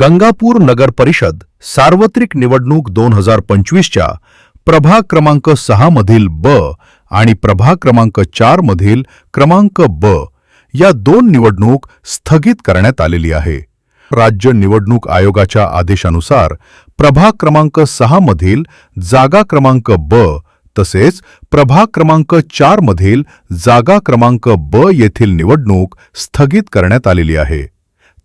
गंगापूर नगर परिषद सार्वत्रिक निवडणूक दोन हजार पंचवीसच्या प्रभाग क्रमांक सहा मधील ब आणि प्रभाग क्रमांक चार मधील क्रमांक ब या दोन निवडणूक स्थगित करण्यात आलेली आहे. राज्य निवडणूक आयोगाच्या आदेशानुसार प्रभाग क्रमांक सहा मधील जागा क्रमांक ब तसेच प्रभाग क्रमांक चार मधील जागा क्रमांक ब येथील निवडणूक स्थगित करण्यात आलेली आहे.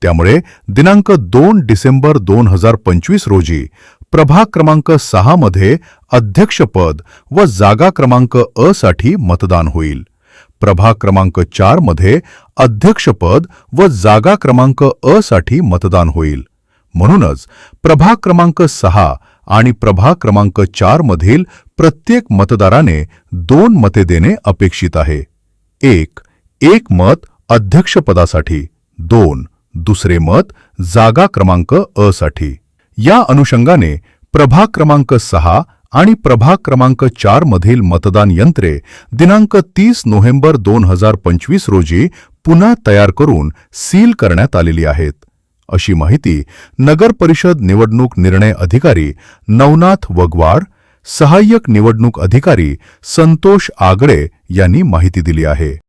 त्यामुळे दिनांक दोन डिसेंबर दोन हजार पंचवीस रोजी प्रभाग क्रमांक सहा मध्ये अध्यक्षपद व जागा क्रमांक अ साठी मतदान होईल. प्रभाग क्रमांक चारमध्ये अध्यक्षपद व जागा क्रमांक अ साठी मतदान होईल. म्हणूनच प्रभाग क्रमांक सहा आणि प्रभाग क्रमांक चार मधील प्रत्येक मतदाराने दोन मते देणे अपेक्षित आहे. एक एक मत अध्यक्षपदासाठी. दोन दुसरे मत जागा क्रमांक अ साठी. या अनुषंगाने प्रभाग क्रमांक सहा आणि प्रभाग क्रमांक चार मधील मतदान यंत्रे दिनांक तीस नोव्हेंबर दोन हजार पंचवीस रोजी पुन्हा तयार करून सील करण्यात आलेली आहेत. अशी माहिती नगर परिषद निवडणूक निर्णय अधिकारी नवनाथ वगवार सहाय्यक निवडणूक अधिकारी संतोष आगळे यांनी माहिती दिली आहे.